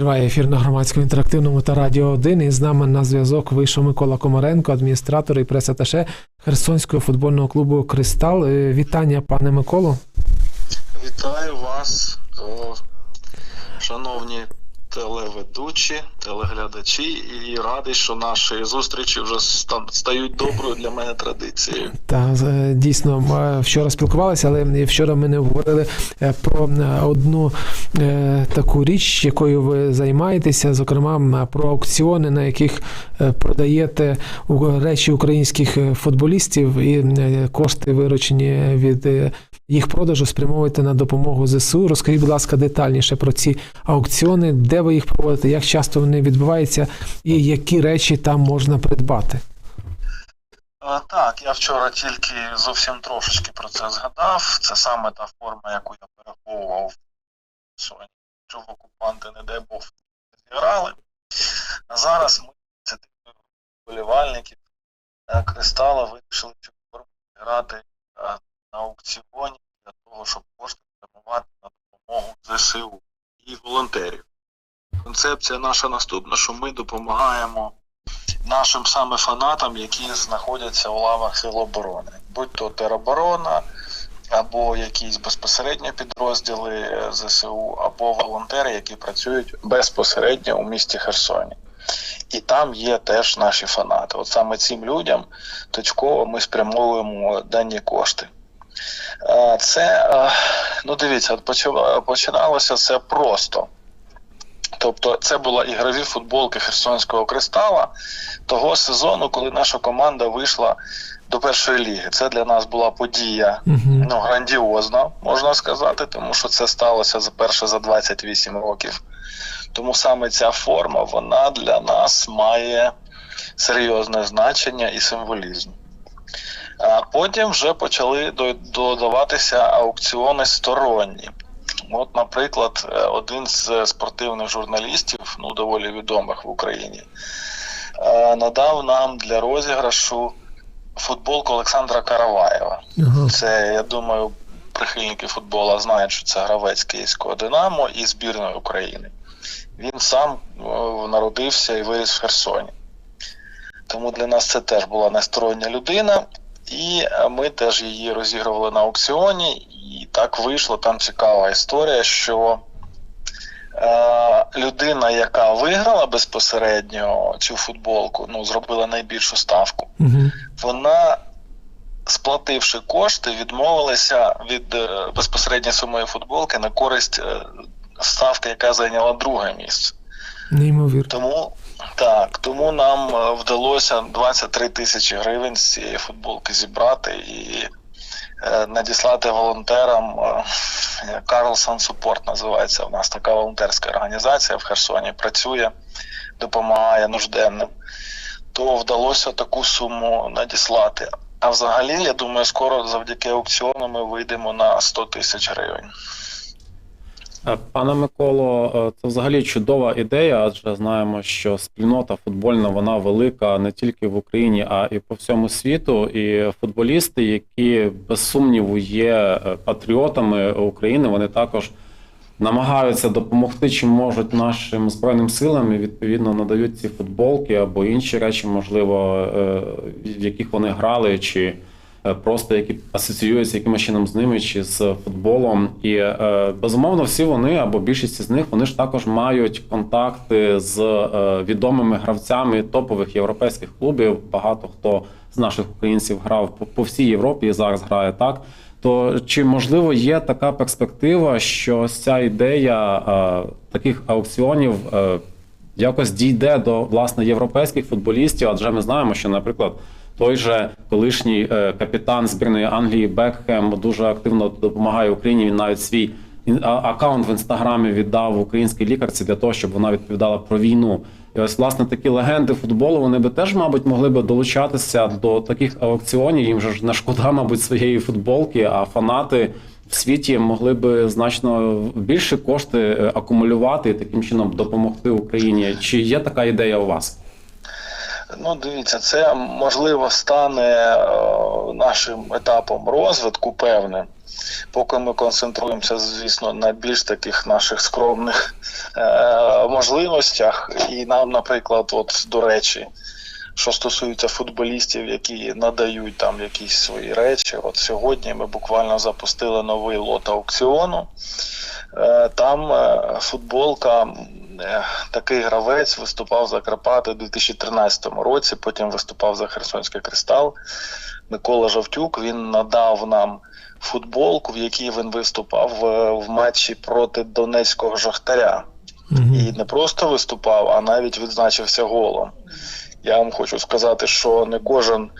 Триває ефір на громадському інтерактивному та радіо 1. І з нами на зв'язок вийшов Микола Комаренко, адміністратор і пресаташе Херсонського футбольного клубу Кристал. Е, Вітання, пане Миколо. Вітаю вас, шановні телеведучі, телеглядачі, і радий, що наші зустрічі вже ста- стають доброю для мене традицією. Та е, дійсно вчора спілкувалися, але вчора ми не говорили е, про е, одну таку річ, якою ви займаєтеся, зокрема про аукціони, на яких продаєте речі українських футболістів, і кошти, виручені від їх продажу, спрямовуєте на допомогу ЗСУ. Розкажіть, будь ласка, детальніше про ці аукціони, де ви їх проводите, як часто вони відбуваються, і які речі там можна придбати. Так, я вчора тільки зовсім трошечки про це згадав. Це саме та форма, яку я переховував сьогодні, щоб окупанти, не дай Бог, не зіграли. А зараз ми ініціативою вболівальників е, Кристала вирішили цю форму грати е, на аукціоні для того, щоб кошти спрямувати на допомогу ЗСУ і волонтерів. Концепція наша наступна, що ми допомагаємо нашим саме фанатам, які знаходяться у лавах Сил оборони, будь то тероборона, або якісь безпосередньо підрозділи е, ЗСУ, або волонтери, які працюють безпосередньо у місті Херсоні. І там є теж наші фанати. От саме цим людям точково ми спрямовуємо дані кошти. Е, Це, е, ну дивіться, починалося це просто. Тобто це була ігрові футболки Херсонського кристала того сезону, коли наша команда вийшла до першої ліги. Це для нас була подія ну, грандіозна, можна сказати, тому що це сталося за перше за 28 років. Тому саме ця форма вона для нас має серйозне значення і символізм. А потім вже почали додаватися аукціони сторонні. От, наприклад, е, один з спортивних журналістів, ну доволі відомих в Україні, е, надав нам для розіграшу футболку Олександра Караваєва. Це, я думаю, прихильники футболу знають, що це гравець київського Динамо і збірної України. Він сам е, народився і виріс в Херсоні. Тому для нас це теж була нестороння людина, і е, ми теж її розігрували на аукціоні. Так вийшло там цікава історія, що е, людина, яка виграла безпосередньо цю футболку, ну, зробила найбільшу ставку Угу. вона, сплативши кошти, відмовилася від е, безпосередньо самої футболки на користь е, ставки, яка зайняла друге місце. Неймовірно. Тому так, тому нам е, вдалося 23 тисячі гривень з цієї футболки зібрати і надіслати волонтерам. е, Карлсон Супорт називається. У нас така волонтерська організація в Херсоні працює, допомагає нужденним. То вдалося таку суму надіслати. А взагалі, я думаю, скоро завдяки аукціону ми вийдемо на 100 тисяч гривень. Е, Пане Миколо, е, це взагалі чудова ідея, адже знаємо, що спільнота футбольна вона велика не тільки в Україні, а і по всьому світу. І футболісти, які без сумніву є е, патріотами України, вони також намагаються допомогти чим можуть нашим збройним силам і відповідно надають ці футболки або інші речі, можливо, в яких вони грали, чи просто які асоціюються якимось чином з ними чи з футболом. І е, безумовно, всі вони або більшість з них вони ж також мають контакти з е, відомими гравцями топових європейських клубів. Багато хто з наших українців грав по, всій Європі і зараз грає так. То чи можливо є така перспектива, що ця ідея е, таких аукціонів е, якось дійде до власне європейських футболістів? Адже ми знаємо, що, наприклад, той же колишній е, капітан збірної Англії Бекхем дуже активно допомагає Україні. Він навіть свій аккаунт в інстаграмі віддав українській лікарці для того, щоб вона відповідала про війну. І ось власне такі легенди футболу вони би теж, мабуть, могли би долучатися до таких аукціонів. Їм же ж не шкода, мабуть, своєї футболки, а фанати в світі могли би значно більше кошти е, акумулювати і таким чином допомогти Україні. Чи є така ідея у вас? Ну, дивіться, це можливо стане е, нашим етапом розвитку певним. Поки ми концентруємося, звісно, на більш таких наших скромних е, можливостях. І нам, наприклад, от до речі, що стосується футболістів, які надають там якісь свої речі. От сьогодні ми буквально запустили новий лот аукціону. Е, Там е, футболка, е, такий гравець виступав за Карпати у 2013 році, потім виступав за Херсонський кристал. Микола Жовтюк він надав нам футболку, в якій він виступав в матчі проти Донецького Жахтаря. Мгм. І не просто виступав, а навіть відзначився голом. Я вам хочу сказати, що не кожен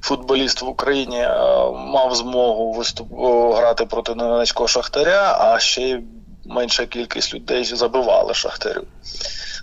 футболіст в Україні е, мав змогу виступ... грати проти Донецького Шахтаря, а ще менша кількість людей забивали Шахтарю.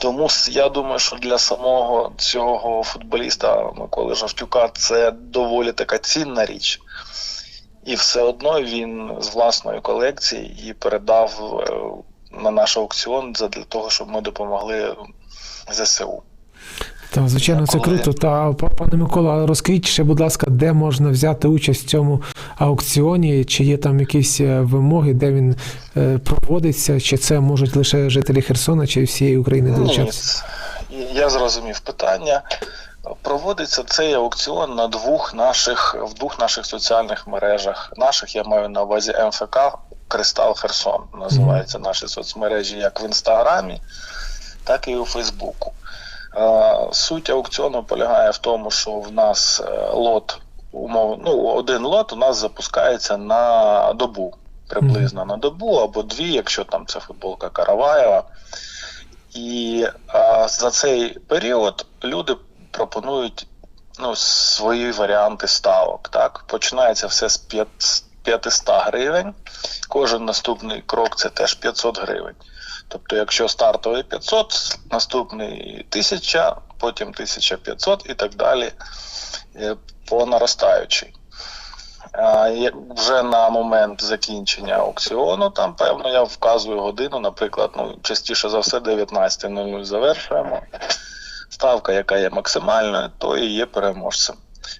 Тому я думаю, що для самого цього футболіста Миколи Жовтюка це доволі така цінна річ. І все одно він з власної колекції її передав е, на наш аукціон для того, щоб ми допомогли ЗСУ. Так, звичайно, це круто. Та па- пане Микола, розкажіть ще, будь ласка, де можна взяти участь в цьому аукціоні? Чи є там якісь е, вимоги, де він е, проводиться? Чи це можуть лише жителі Херсона, чи всієї України долучатися? ц- я зрозумів питання. Проводиться цей аукціон на двох наших в двох наших соціальних мережах. Наших я маю на увазі МФК Кристал Херсон. Називаються наші соцмережі як в інстаграмі, так і у Фейсбуку. Е, Суть аукціону полягає в тому, що в нас е, лот, умов, ну, один лот у нас запускається на добу, приблизно на добу або дві, якщо там це футболка Караваєва. І а, за цей період люди пропонують ну, свої варіанти ставок. Так? Починається все з 500 гривень. Кожен наступний крок це теж 500 гривень. Тобто, якщо стартовий 500, наступний 1000, потім 1500 і так далі е, по наростаючій. Вже на момент закінчення аукціону, там певно я вказую годину, наприклад, ну частіше за все 19.00 завершуємо. Ставка, яка є максимальною, то і є переможцем.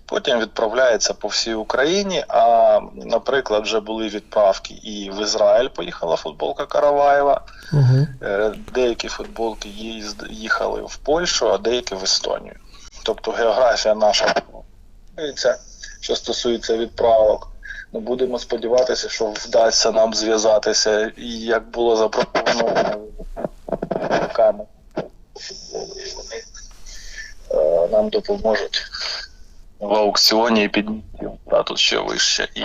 Потім відправляється по всій Україні. А, наприклад, вже були відправки і в Ізраїль поїхала футболка Караваєва. Угу. Деякі футболки їхали в Польщу, а деякі в Естонію. Тобто географія наша що стосується відправок. Ну, будемо сподіватися, що вдасться нам зв'язатися, і як було запропоновано руками. Вони е, нам допоможуть в аукціоні і підняти статус ще вище. І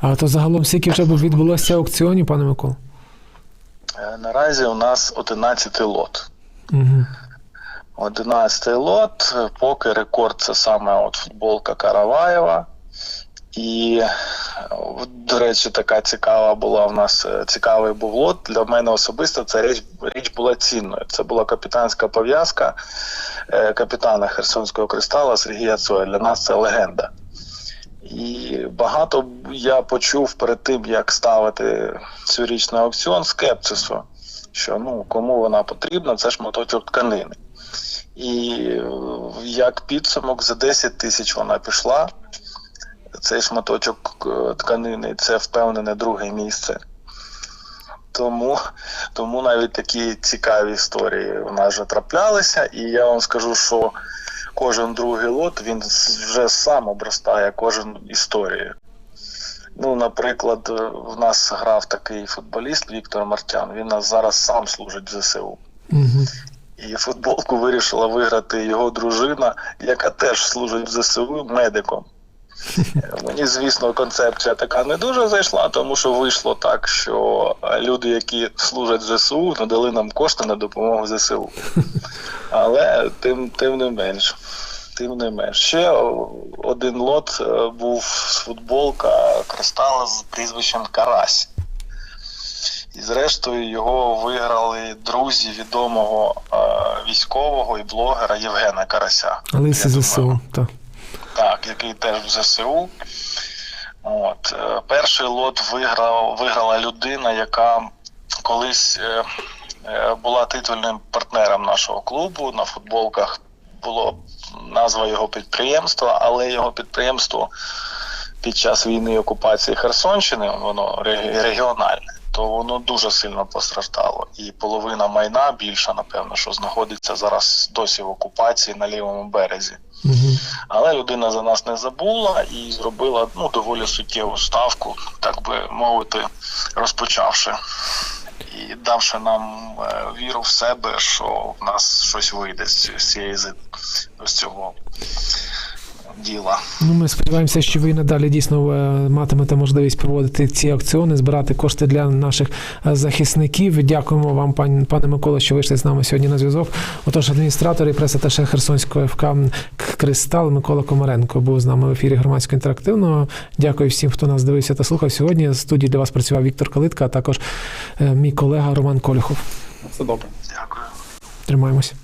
А то загалом скільки вже відбулося аукціонів, пане Микола? е, наразі у нас 11 лот. Угу. 11 лот, поки рекорд це саме от футболка Караваєва. І, до речі, така цікава була в нас е, цікавий був лот. Для мене особисто ця річ, річ була цінною. Це була капітанська пов'язка е, капітана Херсонського кристала Сергія Цоя. Для нас це легенда. І багато я почув перед тим, як ставити цю річ на аукціон, скепсису, що ну кому вона потрібна, це ж моточок тканини. І е, як підсумок за 10 тисяч вона пішла. Цей шматочок е, тканини це впевнене друге місце. Тому, тому навіть такі цікаві історії у нас вже траплялися, і я вам скажу, що кожен другий лот він вже сам обростає кожен історією. Ну, наприклад, е, в нас грав такий футболіст Віктор Мартян. Він нас зараз сам служить в ЗСУ. Угу. І футболку вирішила виграти його дружина, яка теж служить в ЗСУ медиком. Мені, звісно, концепція така не дуже зайшла, тому що вийшло так, що люди, які служать ЗСУ, надали нам кошти на допомогу ЗСУ. Але тим, тим не менш. Тим не менш. Ще один лот е, був футболка кристала з прізвищем Карась. І зрештою його виграли друзі відомого е, військового і блогера Євгена Карася. Лиси ЗСУ, так. Який теж в ЗСУ. От. е, Перший лот виграв, виграла людина, яка колись е, е, була титульним партнером нашого клубу. На футболках було назва його підприємства, але його підприємство під час війни і окупації Херсонщини, воно регіональне, то воно дуже сильно постраждало. І половина майна більша, напевно, що знаходиться зараз досі в окупації на лівому березі. Угу. Але людина за нас не забула і зробила ну, доволі суттєву ставку, так би мовити, розпочавши. І давши нам е, віру в себе, що в нас щось вийде з цієї з цього діла. Ну, ми сподіваємося, що ви надалі дійсно е, матимете можливість проводити ці аукціони, збирати кошти для наших е, захисників. Дякуємо вам, пан, пане Микола, що вийшли з нами сьогодні на зв'язок. Отож, адміністратор і пресаташе Херсонського ФК Кристал Микола Комаренко був з нами в ефірі громадського інтерактивного. Дякую всім, хто нас дивився та слухав. Сьогодні в студії для вас працював Віктор Калитка, а також е, мій колега Роман Колюхов. Все добре. Дякую. Тримаємося.